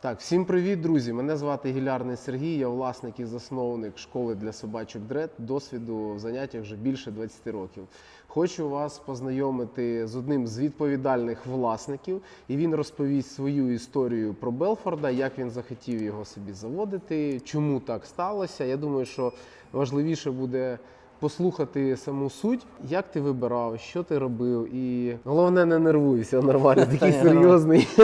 Так, всім привіт, друзі! Мене звати Гілярний Сергій, я власник і засновник школи для собачок Дред. Досвіду в заняттях вже більше 20 років. Хочу вас познайомити з одним з відповідальних власників, і він розповість свою історію про Белфорда, як він захотів його собі заводити, чому так сталося. Я думаю, що важливіше буде послухати саму суть, як ти вибирав, що ти робив, і головне не нервуйся, нормально, такий серйозний.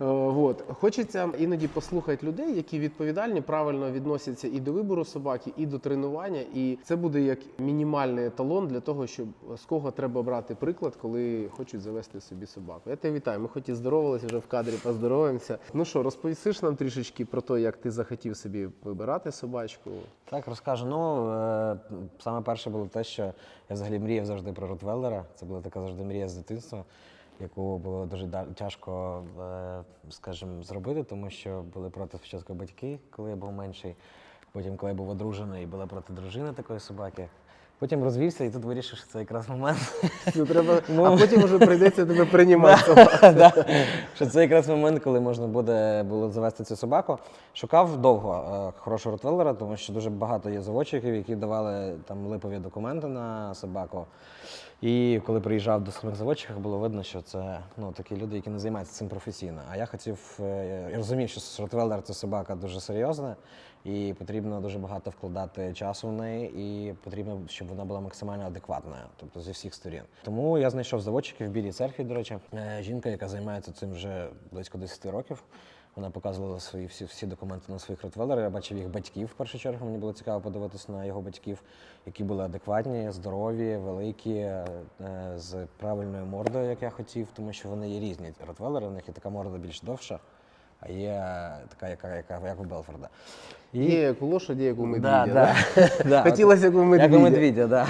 Е, Хочеться іноді послухати людей, які відповідальні, правильно відносяться і до вибору собаки, і до тренування. І це буде як мінімальний еталон для того, щоб з кого треба брати приклад, коли хочуть завести собі собаку. Я тебе вітаю. Ми хоч і здоровалися вже в кадрі, поздороваємося. Ну що, розповісиш нам трішечки про те, як ти захотів собі вибирати собачку? Так, розкажу. Ну, е, саме перше було те, що я взагалі мріяв завжди про Ротвеллера. Це була така завжди мрія з дитинства, яку було дуже тяжко, е, скажімо, зробити, тому що були проти спочатку батьки, коли я був менший. Потім, коли я був одружений, була проти дружини такої собаки. Потім розвівся і тут вирішив, що це якраз момент. Ну, треба... А потім вже прийдеться тебе приймати. Да. Що це якраз момент, коли можна буде було завести цю собаку. Шукав довго е, хорошого ротвеллера, тому що дуже багато є заводчиків, які давали там липові документи на собаку. І коли приїжджав до самих заводчиків, було видно, що це ну, такі люди, які не займаються цим професійно. А я хотів, е, я розумів, що ротвеллер це собака дуже серйозна, і потрібно дуже багато вкладати часу в неї, і потрібно, щоб вона була максимально адекватною, тобто зі всіх сторін. Тому я знайшов заводчиків в білій церкві, до речі, Е, жінка, яка займається цим вже близько 10 років. Вона показувала свої всі, всі документи на своїх ротвелерів. Я бачив їх батьків в першу чергу. Мені було цікаво подивитися на його батьків, які були адекватні, здорові, великі, е, з правильною мордою, як я хотів, тому що вони є різні ротвелери. У них є така морда більш довша, а є така, яка, яка як у Белфорда. І... Є як у лошаді, як у Да, да. Да, Хотілося як у медведя. Як у медведя, да.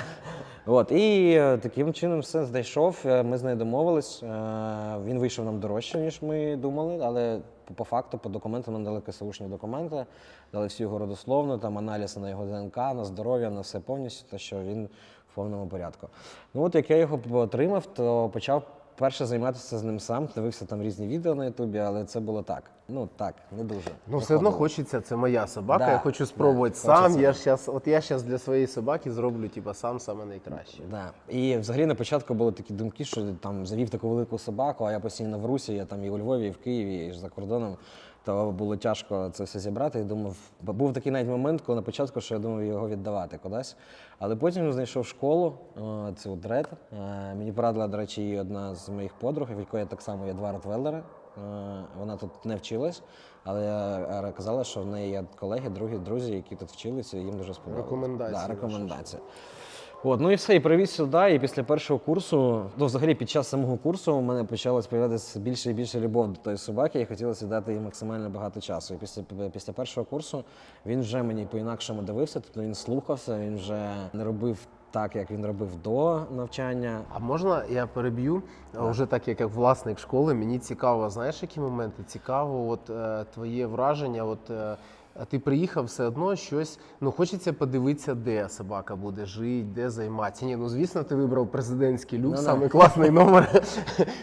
От, і е, таким чином все знайшов. е, Ми з нею домовились. е, Він вийшов нам дорожче, ніж ми думали, але по- факту, по документам нам дали КСУшні документи, дали всю його родословну, там аналіз на його ДНК, на здоров'я, на все повністю, те, що він в повному порядку. Ну от як я його отримав, то почав перше займатися з ним сам. Дивився там різні відео на Ютубі, але це було так. Ну так, не дуже. Ну, все одно хочеться, це моя собака. Да, я хочу да, спробувати хочеться. сам. Я ж щас, от я зараз для своєї собаки зроблю типа, сам саме найкраще. Да. І взагалі на початку були такі думки, що там завів таку велику собаку, а я постійно в Русі, я там і у Львові, і в Києві, і за кордоном. То було тяжко це все зібрати. І думав, був такий навіть момент, коли на початку, що я думав його віддавати кудись. Але потім знайшов школу, цю дред. Мені порадила, до речі, і одна з моїх подруг, в якої так само є два ротвеллери. Е, Вона тут не вчилась, але е, казала, що в неї є колеги, другі, друзі, які тут вчилися, і їм дуже сподобалося. Рекомендації Да, ваші. От, ну і все, і привіз сюди. І після першого курсу, ну взагалі під час самого курсу у мене почалась появлятися більше і більше любов до тої собаки, і хотілося дати їй максимально багато часу. І після, після першого курсу він вже мені по-інакшому дивився, тобто він слухався, він вже не робив так, як він робив до навчання. А можна я переб'ю? Вже так, як, як власник школи, мені цікаво, знаєш, які моменти? Цікаво, от е, твоє враження. От е, а ти приїхав все одно щось. Ну хочеться подивитися, де собака буде жити, де займатися. Ні, ну звісно, ти вибрав президентський люк, Ну-да. самий класний номер.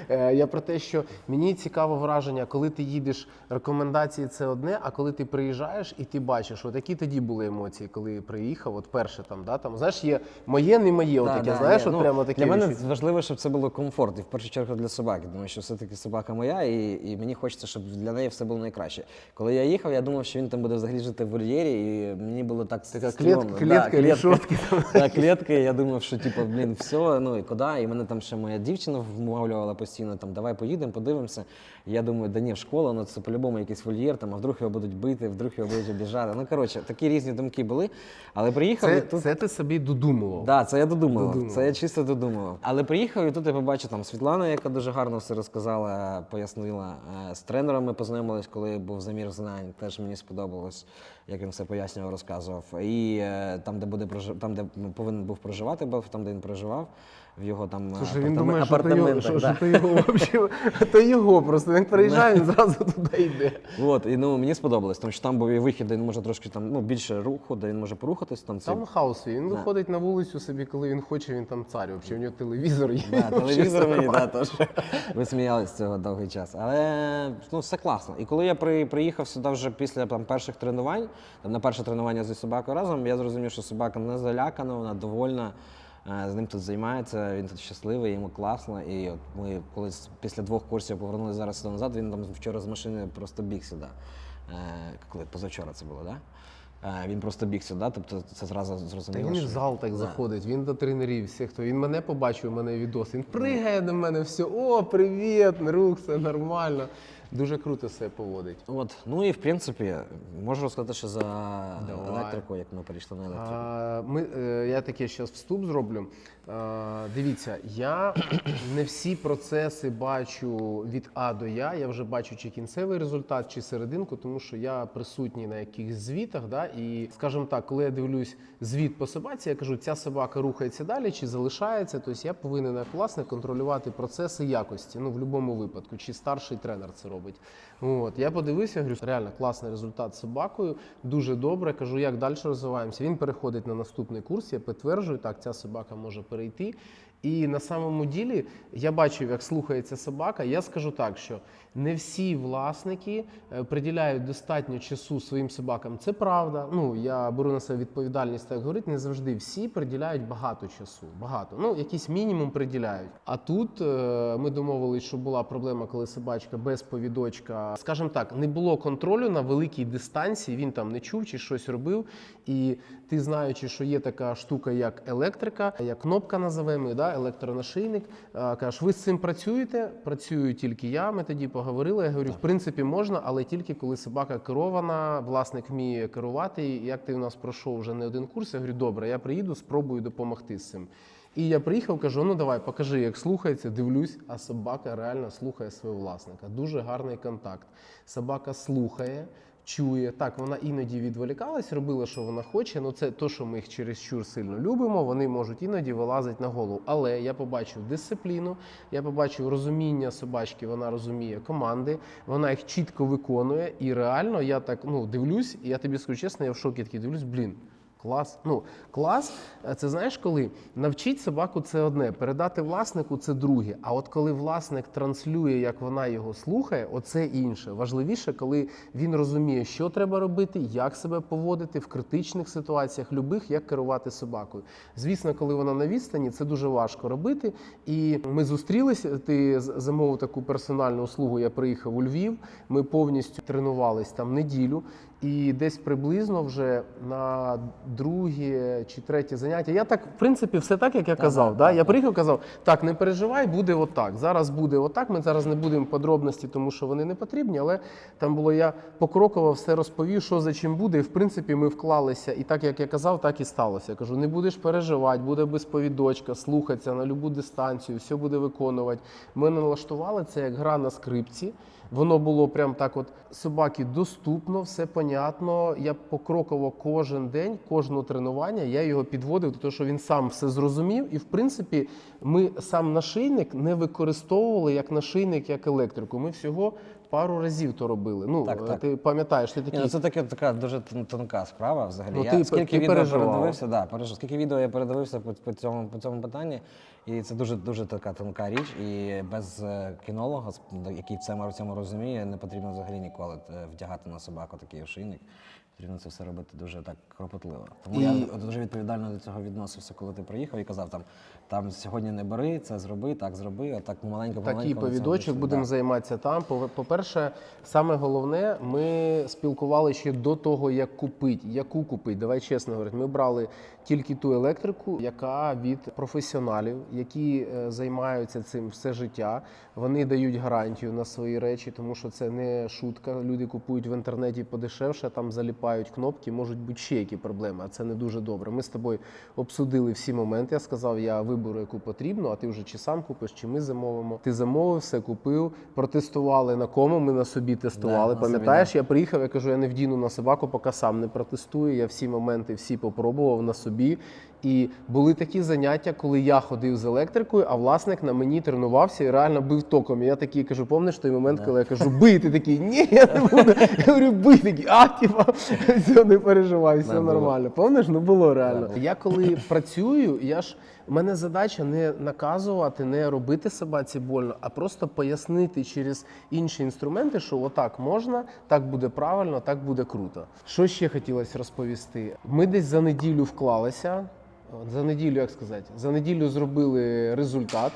Е, Я про те, що мені цікаво враження, коли ти їдеш, рекомендації це одне, а коли ти приїжджаєш і ти бачиш, от які тоді були емоції, коли приїхав, от перше там, да, там, знаєш, є моє, не моє, Да, отаке, да, знаєш, от ну, прямо таке. Для мене важливо, щоб це було комфорт, і в першу чергу для собаки, тому що все-таки собака моя, і, і мені хочеться, щоб для неї все було найкраще. Коли я їхав, я думав, що він там буде взагалі жити в вольєрі, і мені було так Така стрьомно. клітка, да, решетки там. Так, клітки, я думав, що типу, блін, все, ну і куди? І мене там ще моя дівчина вмовлювала постійно, там, давай поїдемо, подивимося. Я думаю, да ні, в школу, ну це по-любому якийсь вольєр, там, а вдруг його будуть бити, вдруг його будуть обіжати. Ну, коротше, такі різні думки були. Але приїхав Це, і тут. це ти собі додумував. Да, це я додумував. Додумував. Це я чисто додумував. Але приїхав і тут я побачив там Світлана, яка дуже гарно все розказала, пояснила. Е, З тренером ми познайомились, коли був замір знань. Теж мені сподобалось, як він все пояснював, розказував. І е, там, де буде прожи- там, де повинен був проживати, Белф, там, де він проживав. В його там Слушай, він думає, що то його, що, що то його вообще, то його просто. Він приїжджає, він зразу туди йде. От, і ну, мені сподобалось, тому що там був і вихід, де він може трошки там, ну, більше руху, де він може порухатись. Там, Там хаос. Він Да. виходить на вулицю собі, коли він хоче, він там цар. Взагалі, у нього телевізор є. Да, телевізор мені да, теж. Ви сміялись з цього довгий час. Але ну, все класно. І коли я при, приїхав сюди вже після там, перших тренувань, там, на перше тренування зі собакою разом, я зрозумів, що собака не залякана, вона довольна. Е, З ним тут займається, він тут щасливий, йому класно. І от ми колись після двох курсів повернулися зараз сюди назад. Він там вчора з машини просто біг сюди. Е, Коли позавчора це було, так? Да? Е, Він просто біг сюди, тобто це зразу Та зрозуміло. він і в зал так Да. заходить, він до тренерів, всіх, хто він мене побачив, у мене відос. Він пригає до мене, все, о, привіт, рух, все нормально. Дуже круто себе поводить. От, ну і в принципі, можу розказати, що за Давай. електрику, як ми перейшли на електрику. А, ми, е, я таке зараз вступ зроблю. А, дивіться, я не всі процеси бачу від А до Я. Я вже бачу чи кінцевий результат, чи серединку, тому що я присутній на якихось звітах. Да, і, скажімо так, коли я дивлюсь звіт по собаці, я кажу, ця собака рухається далі чи залишається. Тобто я повинен як власник контролювати процеси якості. Ну, в будь-якому випадку, чи старший тренер це робить. От, я подивився, говорю, реально класний результат з собакою, дуже добре. Кажу, як далі розвиваємося. Він переходить на наступний курс. Я підтверджую, так, ця собака може перейти. І на самому ділі я бачив, як слухається собака. Я скажу так, що не всі власники е, приділяють достатньо часу своїм собакам. Це правда. Ну я беру на себе відповідальність, так говорити. Не завжди всі приділяють багато часу. Багато. Ну якийсь мінімум приділяють. А тут е, ми домовились, що була проблема, коли собачка без повідочка, скажімо так, не було контролю на великій дистанції. Він там не чув чи щось робив. І ти знаючи, що є така штука, як електрика, як кнопка називаємо, да, електронашийник. Кажеш, ви з цим працюєте? Працюю тільки я. Ми тоді поговорили. Я говорю, в принципі, можна, але тільки коли собака керована, власник вміє керувати. Як ти у нас пройшов вже не один курс, я говорю, добре, я приїду, спробую допомогти з цим. І я приїхав, кажу: ну давай, покажи, як слухається. Дивлюсь, а собака реально слухає свого власника. Дуже гарний контакт. Собака слухає. Чує, так, вона іноді відволікалась, робила, що вона хоче. Ну це то, що ми їх чересчур сильно любимо. Вони можуть іноді вилазити на голову. Але я побачив дисципліну, я побачив розуміння собачки. Вона розуміє команди, вона їх чітко виконує. І реально я так ну дивлюсь, і я тобі скажу чесно, я в шокі такий дивлюсь, блін. Клас. Ну, клас, е, це знаєш, коли навчити собаку це одне, передати власнику це друге. А от коли власник транслює, як вона його слухає, оце інше. Важливіше, коли він розуміє, що треба робити, як себе поводити в критичних ситуаціях, любих, як керувати собакою. Звісно, коли вона на відстані, це дуже важко робити. І ми зустрілися. Ти замовив таку персональну услугу. Я приїхав у Львів. Ми повністю тренувались там неділю. І десь приблизно вже на друге чи третє заняття. Я так, в принципі, все так, як я казав. так, да? так, Я так. приїхав, казав, так, не переживай, буде отак. Зараз буде отак. Ми зараз не будемо подробності, тому що вони не потрібні, але там було я покроково все розповів, що за чим буде. І в принципі ми вклалися. І так, як я казав, так і сталося. Я кажу, не будеш переживати, буде без повідочка, слухатися на любу дистанцію, все буде виконувати. Ми налаштували це як гра на скрипці. Воно було прям так, от собаки доступно, все понятно. Я покроково кожен день, кожного тренування, я його підводив до що він сам все зрозумів. І в принципі, ми сам нашийник не використовували як нашийник, як електрику. Ми всього пару разів то робили. Ну Так, так. ти пам'ятаєш, ти Ні, ну це таке, така дуже тонка справа взагалі. Ну, я скільки ти відео переживав. передивився, да, пережив, скільки відео я передивився по, по, цьому, по цьому питанні, і це дуже дуже така тонка річ. І без е, кінолога, який в цьому, в цьому розуміє, не потрібно взагалі ніколи е, вдягати на собаку такий ошийник. Потрібно це все робити дуже так кропотливо. Тому І- я дуже відповідально до цього відносився, коли ти приїхав і казав там, там сьогодні не бери, це зроби, так зроби, а так маленько Такий повідочок будемо да. займатися там. По- По-перше, саме головне, ми спілкувалися ще до того, як купити. Яку купити? Давай чесно говорити. Ми брали тільки ту електрику, яка від професіоналів, які е, займаються цим все життя. Вони дають гарантію на свої речі, тому що це не шутка. Люди купують в інтернеті подешевше, там заліпають кнопки, можуть бути ще які проблеми, а це не дуже добре. Ми з тобою обсудили всі моменти. Я сказав, я виберу, яку потрібно, а ти вже чи сам купиш, чи ми замовимо. Ти замовив, все купив, протестували на кому. Ми на собі тестували. Да, Пам'ятаєш, я приїхав, я кажу, я не вдіну на собаку, поки сам не протестую. Я всі моменти всі попробував на собі. І були такі заняття, коли я ходив з електрикою, а власник на мені тренувався і реально бив током. І я такий кажу, помниш той момент, коли я кажу, бий, ти такий, ні, я не буду. Я говорю, бий такий, а типа, все, не переживай, все було. нормально. Помниш? Ну було реально. Я коли працюю, я ж у мене задача не наказувати, не робити собаці больно, а просто пояснити через інші інструменти, що отак можна, так буде правильно, так буде круто. Що ще хотілося розповісти? Ми десь за неділю вклалися. За неділю, як сказати, за неділю зробили результат.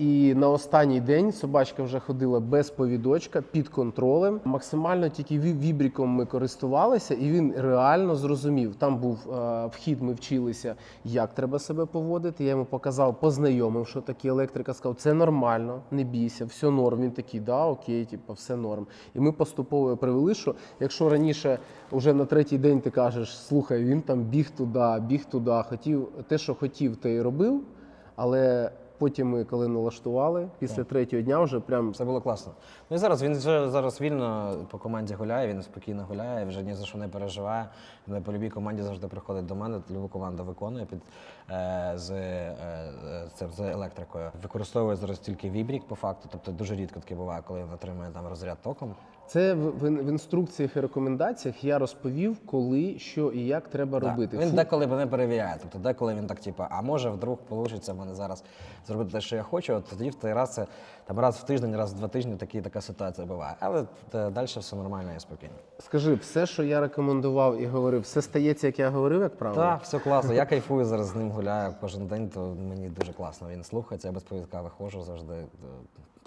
І на останній день собачка вже ходила без повідочка під контролем. Максимально тільки ві- вібріком ми користувалися, і він реально зрозумів. Там був е, вхід, ми вчилися, як треба себе поводити. Я йому показав, познайомив, що таке електрика. Сказав, це нормально, не бійся, все норм. Він такий, да, окей, типу, все норм. І ми поступово привели, що якщо раніше вже на третій день ти кажеш, слухай, він там біг туди, біг туди, хотів те, що хотів, те й робив, але. Потім ми, коли налаштували, після третього дня вже прям Все було класно. Ну і зараз він вже зараз вільно по команді гуляє, він спокійно гуляє, вже ні за що не переживає. Він по любій команді завжди приходить до мене, любу команду виконує під е, з, е, е, це, з електрикою. Використовує зараз тільки вібрік по факту, тобто дуже рідко таке буває, коли він отримує там розряд током. Це в, інструкціях і рекомендаціях я розповів, коли, що і як треба Да. робити. Він Фу- деколи мене перевіряє. Тобто деколи він так, типу, а може вдруг вийде в мене зараз зробити те, що я хочу. От тоді в той раз це там раз в тиждень, раз в два тижні такі, така ситуація буває. Але е, далі все нормально і спокійно. Скажи, все, що я рекомендував і говорив, все стається, як я говорив, як правило? Так, все класно. Я кайфую зараз з ним гуляю кожен день, то мені дуже класно. Він слухається, я без повідка виходжу завжди.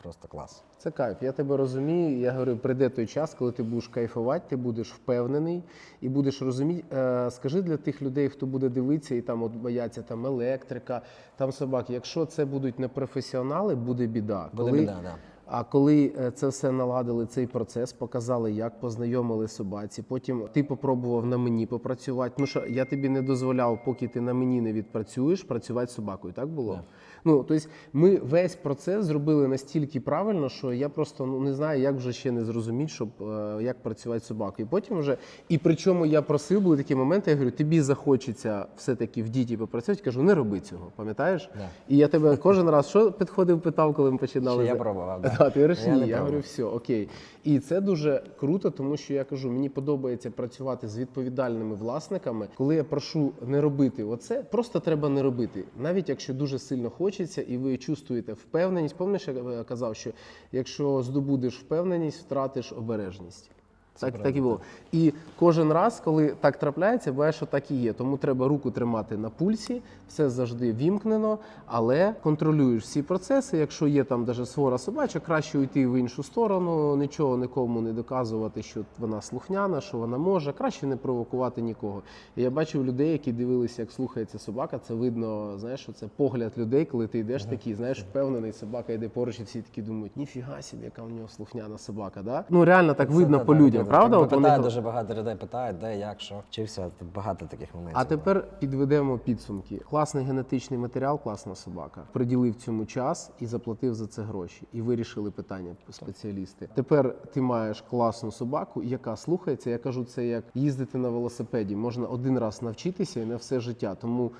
Просто клас. Це кайф. Я тебе розумію. Я говорю, прийде той час, коли ти будеш кайфувати, ти будеш впевнений і будеш розуміти. Е, скажи для тих людей, хто буде дивитися і там от бояться там електрика, там собаки. Якщо це будуть не професіонали, буде біда. Буде Коли- біда, да. А коли е, це все наладили, цей процес, показали, як познайомили собаці. Потім ти попробував на мені попрацювати. Ну що я тобі не дозволяв, поки ти на мені не відпрацюєш, працювати з собакою. Так було? Так. Ну тобто, ми весь процес зробили настільки правильно, що я просто ну не знаю, як вже ще не зрозуміти, щоб е, як працювати з собакою. І потім вже і причому я просив, були такі моменти. Я говорю, тобі захочеться все таки в діті попрацювати. Кажу, не роби цього. Пам'ятаєш? Да. І я тебе кожен раз що підходив, питав, коли ми починали. Ще я пробував, да. Да, ти Я я говорю, все, окей. І це дуже круто, тому що я кажу, мені подобається працювати з відповідальними власниками. Коли я прошу не робити оце, просто треба не робити. Навіть якщо дуже сильно хочеться, і ви чувствуєте впевненість. Пам'ятаєш, я е, казав, що якщо здобудеш впевненість, втратиш обережність. Так, так і було. І кожен раз, коли так трапляється, буває, що так і є. Тому треба руку тримати на пульсі, все завжди вімкнено, але контролюєш всі процеси. Якщо є там даже свора собача, краще уйти в іншу сторону, нічого нікому не доказувати, що вона слухняна, що вона може, краще не провокувати нікого. І я бачив людей, які дивилися, як слухається собака. Це видно, знаєш, що це погляд людей, коли ти йдеш такий, знаєш, впевнений, собака йде поруч, і всі такі думають, ніфіга собі, яка у нього слухняна собака. Да? Ну реально так видно по людям, так, правда? От вони Питає, дуже багато людей питають, де, як, що. Вчився, багато таких моментів. А тепер підведемо підсумки. Класний генетичний матеріал, класна собака. Приділив цьому час і заплатив за це гроші. І вирішили питання спеціалісти. Тепер ти маєш класну собаку, яка слухається. Я кажу, це як їздити на велосипеді. Можна один раз навчитися і на все життя. Тому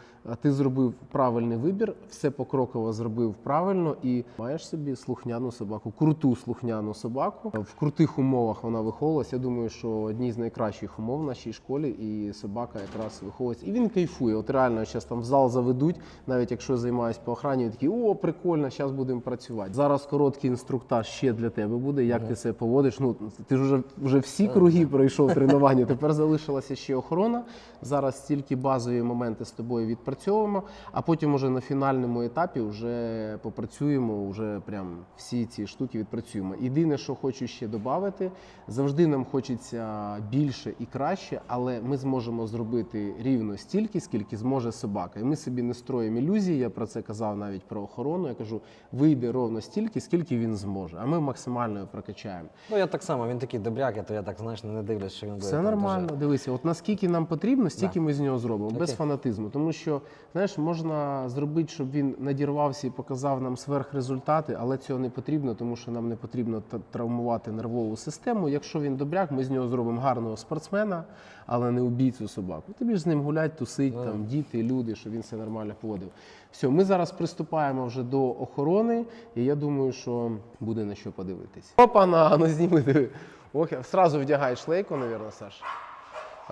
ти зробив правильний вибір, все покроково зробив правильно і маєш собі слухняну собаку, круту слухняну собаку. В крутих умовах вона виховувалася. Я думаю, що одні з найкращих умов в нашій школі, і собака якраз виховується. І він кайфує. От реально зараз там в зал заведуть, навіть якщо займаюсь по охрані, він такий, о, прикольно, зараз будемо працювати. Зараз короткий інструктаж ще для тебе буде. Як ти себе поводиш? Ну ти ж вже, вже всі круги пройшов тренування. Тепер залишилася ще охорона. Зараз тільки базові моменти з тобою відпрацьовуємо, а потім уже на фінальному етапі вже попрацюємо, вже прям всі ці штуки відпрацюємо. Єдине, що хочу ще додати, завжди нам хочеться більше і краще, але ми зможемо зробити рівно стільки, скільки зможе собака. І ми собі не строїмо ілюзії. Я про це казав навіть про охорону. Я кажу, вийде ровно стільки, скільки він зможе. А ми максимально його прокачаємо. Ну я так само, він такий добряк, я то я так знаєш, не дивлюсь, що він буде. Все нормально. дуже- Дивися, от наскільки нам потрібно, стільки ми з нього зробимо, без фанатизму. Тому що знаєш, можна зробити, щоб він надірвався і показав нам сверхрезультати, але цього не потрібно, тому що нам не потрібно травмувати нервову систему. Якщо він добре. Добряк, ми з нього зробимо гарного спортсмена, але не убійцю собаку. Тобі ж з ним гулять, тусить, там, діти, люди, щоб він все нормально поводив. Все, ми зараз приступаємо вже до охорони, і я думаю, що буде на що подивитись. Опа-на, ну зніми. Ох, сразу вдягай шлейку, мабуть, Саш.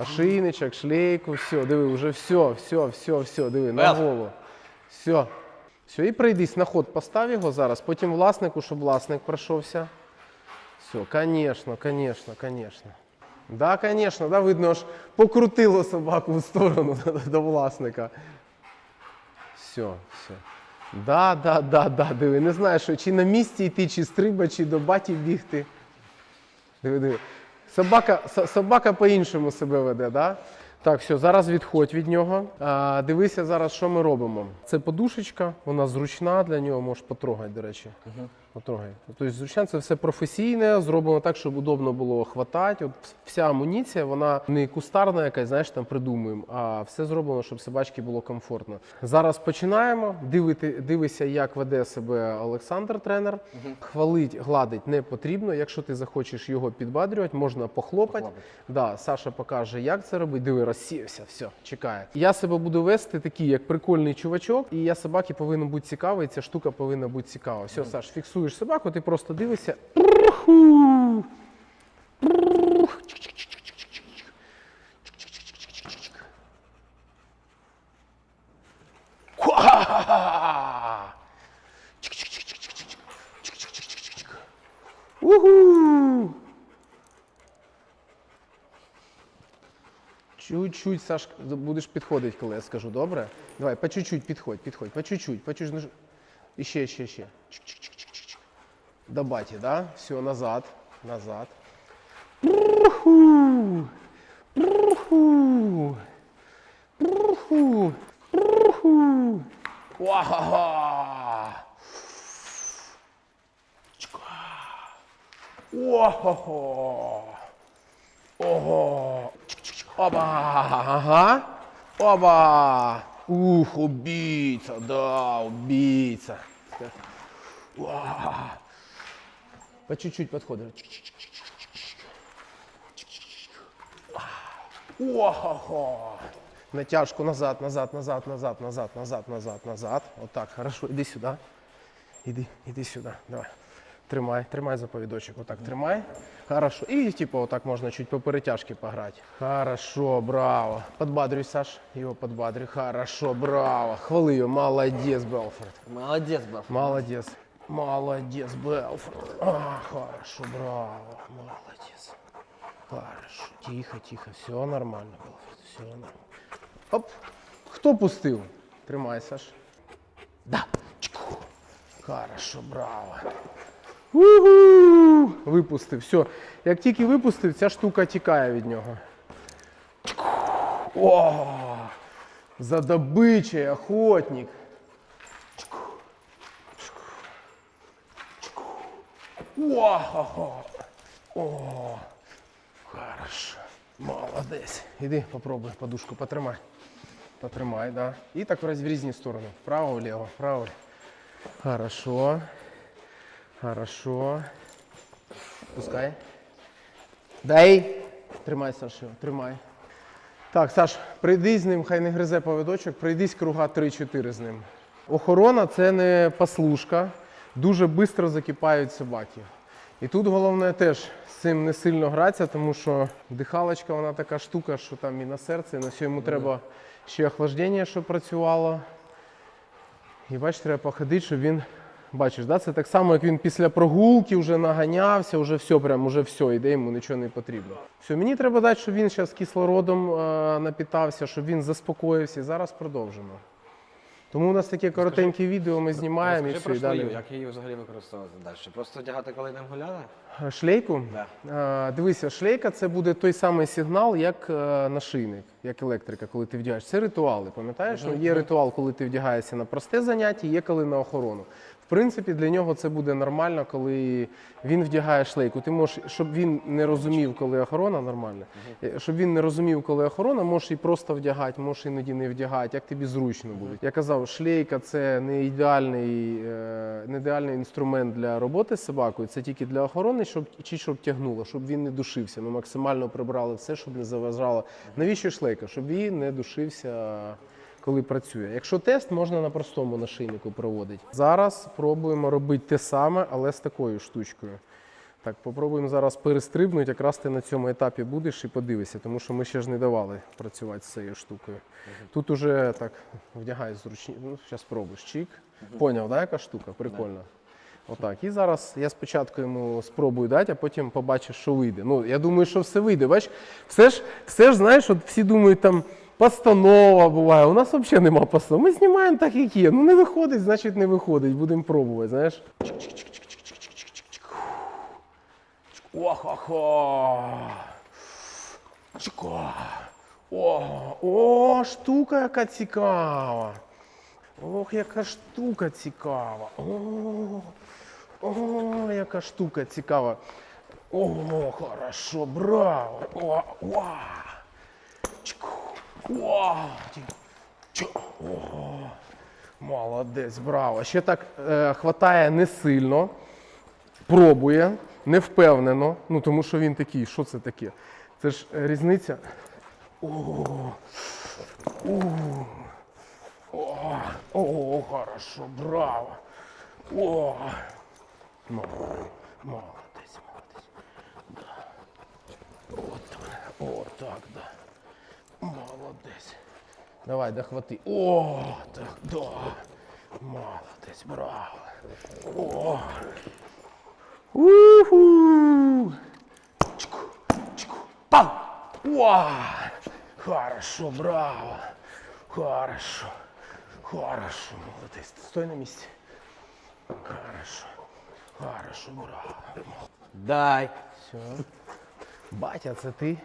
Ошейничок, шлейку, все, диви, вже все, все, все, все, диви, на голову. Все. Все, і пройдись на ход, постав його зараз, потім власнику, щоб власник пройшовся. Все, конечно, конечно, конечно. Да, конечно, да, видно, аж покрутило собаку в сторону до власника. Все, все. Да, да, да, да, диви, не знаю, що чи на місці йти, чи стриба, чи до баті бігти. Диви, диви. Собака, собака по-іншому себе веде, да? Так, все, зараз відходь від нього. А, дивися зараз, що ми робимо. Це подушечка, вона зручна для нього, можеш потрогати, до речі. Потрогай. Тобто зручна це все професійне, зроблено так, щоб удобно було хватати. От вся амуніція, вона не кустарна якась, знаєш, там придумуємо, а все зроблено, щоб собачці було комфортно. Зараз починаємо. Дивити, дивися, як веде себе Олександр, тренер. Хвалить, гладить не потрібно. Якщо ти захочеш його підбадрювати, можна похлопати. Похлопати. Да, Саша покаже, як це робити. Диви, розсівся, все, чекає. Я себе буду вести такий, як прикольний чувачок, і я собаки повинен бути цікавий, ця штука повинна бути цікава. Все, Саш, фіксуєш собаку, ти просто дивишся. Уху! Чуть-чуть, Саш, будеш підходити, коли я скажу, добре? Давай, по чуть-чуть підходь, підходь, по чуть-чуть, по чуть-чуть. І ще, ще, ще. До баті, да? Все, назад, назад. Пруху! Пруху! Пруху! Пруху! Уа-ха-ха! Ого! Ого! Оба! Ага! Оба! Ух, убийца, да, убийца. Уа! По чуть-чуть подходит. Ого! Натяжку назад, назад, назад, назад, назад, назад, назад, назад. Вот так, хорошо. Иди сюда. Іди, іди сюди. Давай. Тримай, тримай за повідочок. Отак тримай. Хорошо. І типу отак можна чуть по перетяжки пограти. Хорошо, браво. Подбадрюй, Саш. Його подбадрюй. Хорошо, браво. Хвали його. Молодець, Белфорд. Молодець, був. Молодец. Молодец, Белфорд. А, хорошо, браво. Молодец. Хорошо. Тихо, тихо. Все нормально, Белфорд. Все нормально. Оп. Хто пустив? Тримай, Саш. Да. Чку. Хорошо, браво. Угу! Випустив. Все. Як тільки випустив, ця штука тікає від нього. О! За добичею, охотник. О, О, хорошо. Молодець. Іди, попробуй подушку, потримай. Потримай, да. І так в різні сторони. Вправо, вліво, вправо. Хорошо. Хорошо. Пускай. Дай. Тримай, Саша, тримай. Так, Саш, прийди з ним, хай не гризе повідочок, прийдись круга 3-4 з ним. Охорона це не послушка, дуже швидко закипають собаки. І тут головне теж з цим не сильно гратися, тому що дихалочка вона така штука, що там і на серце, і на все йому треба ще охлаждення, щоб працювало. І бач, треба походити, щоб він. Бачиш, да? це так само, як він після прогулки вже наганявся, вже все, прям уже все, йде, йому нічого не потрібно. Все, мені треба дати, щоб він зараз кислородом е, напітався, щоб він заспокоївся. Зараз продовжимо. Тому у нас таке коротеньке відео ми знімаємо і Розкажи все, про і шлею, далі. як її взагалі використовувати далі? Просто одягати, коли йдемо гуляти? Шлейку? Да. Е, Дивися, шлейка це буде той самий сигнал, як е, нашийник, як електрика, коли ти вдягаєш. Це ритуали, пам'ятаєш? Ну, є ритуал, коли ти вдягаєшся на просте заняття, є коли на охорону. В принципі, для нього це буде нормально, коли він вдягає шлейку. Ти можеш, щоб він не розумів, коли охорона нормальна, е, щоб він не розумів, коли охорона, можеш і просто вдягати, можеш іноді не вдягати, як тобі зручно буде. Я казав, шлейка це не ідеальний, е, не ідеальний інструмент для роботи з собакою, це тільки для охорони, щоб чи щоб тягнуло, щоб він не душився. Ми максимально прибрали все, щоб не заважало. Навіщо шлейка? Щоб він не душився коли працює. Якщо тест, можна на простому нашийнику проводити. Зараз пробуємо робити те саме, але з такою штучкою. Так, попробуємо зараз перестрибнути. Якраз ти на цьому етапі будеш і подивишся, тому що ми ще ж не давали працювати з цією штукою. Тут уже так вдягай зручні. Ну, зараз спробуєш. Чик. Поняв, да, яка штука? Прикольно. Отак. І зараз я спочатку йому спробую дати, а потім побачиш, що вийде. Ну, я думаю, що все вийде. Бач, все ж, все ж знаєш, от всі думають, там постанова буває. У нас взагалі нема постанови. Ми знімаємо так, як є. Ну не виходить, значить не виходить. Будемо пробувати, знаєш. Ох-охо. Чко. О, о, штука яка цікава. Ох, яка штука цікава. О, о, яка штука цікава. О, хорошо, браво. О, о. Чку. О, чо. О, молодець, браво. Ще так е, хватає не сильно, пробує, не впевнено. Ну тому що він такий, що це таке? Це ж е, різниця. О, о. О, о, хорошо, браво. О, молодець, молодець. Да. От, от так, да. Молодець. Давай, дохвати. О, так, да. Молодець, браво. О. Уху. Чку, чку. Пау. О, хорошо, браво. Хорошо. Хорошо, молодець. Стой на місці. Хорошо. Хорошо, браво. Дай. Все. Батя, це ти?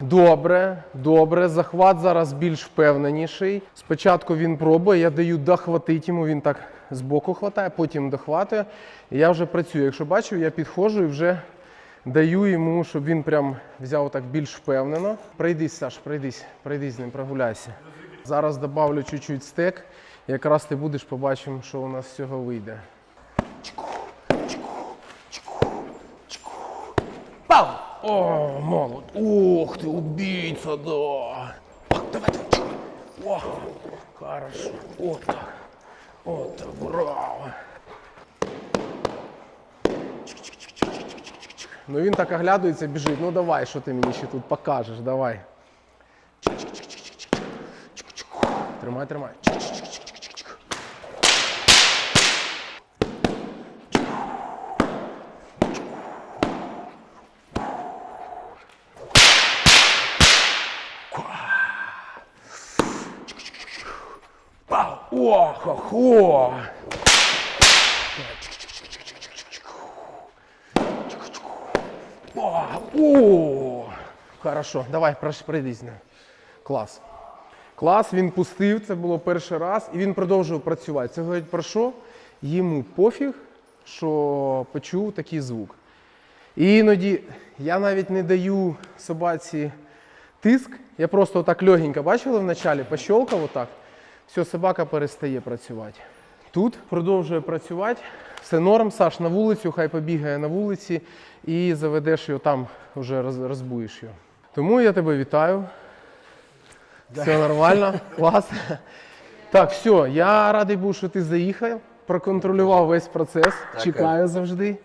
Добре, добре. Захват зараз більш впевненіший. Спочатку він пробує, я даю дохватити йому, він так збоку хватає, потім дохватує. І я вже працюю. Якщо бачив, я підходжу і вже даю йому, щоб він прям взяв так більш впевнено. Пройдись, Саш, пройдись, пройдись з ним, прогуляйся. Зараз добавлю чуть-чуть стек. Якраз ти будеш, побачимо, що у нас з цього вийде. Пау! О, молод. Ух ты, убийца, да. Пак, давай, давай. О, хорошо. Вот так. Вот так, браво. Ну він так оглядується, біжить. Ну давай, що ти мені ще тут покажеш, давай. Тримай, тримай. Пау! О! Хорошо, давай, прош- пройди з ним. Клас. Клас, він пустив, це було перший раз, і він продовжував працювати. Це говорить про що? Йому пофіг, що почув такий звук. І іноді я навіть не даю собаці тиск, я просто отак легенько, бачили вначалі, пощолкав отак, все, собака перестає працювати. Тут продовжує працювати, все норм, Саш, на вулицю, хай побігає на вулиці і заведеш його там, вже розбуєш його. Тому я тебе вітаю. Все нормально, клас. Так, все, я радий був, що ти заїхав, проконтролював весь процес. Чекаю завжди.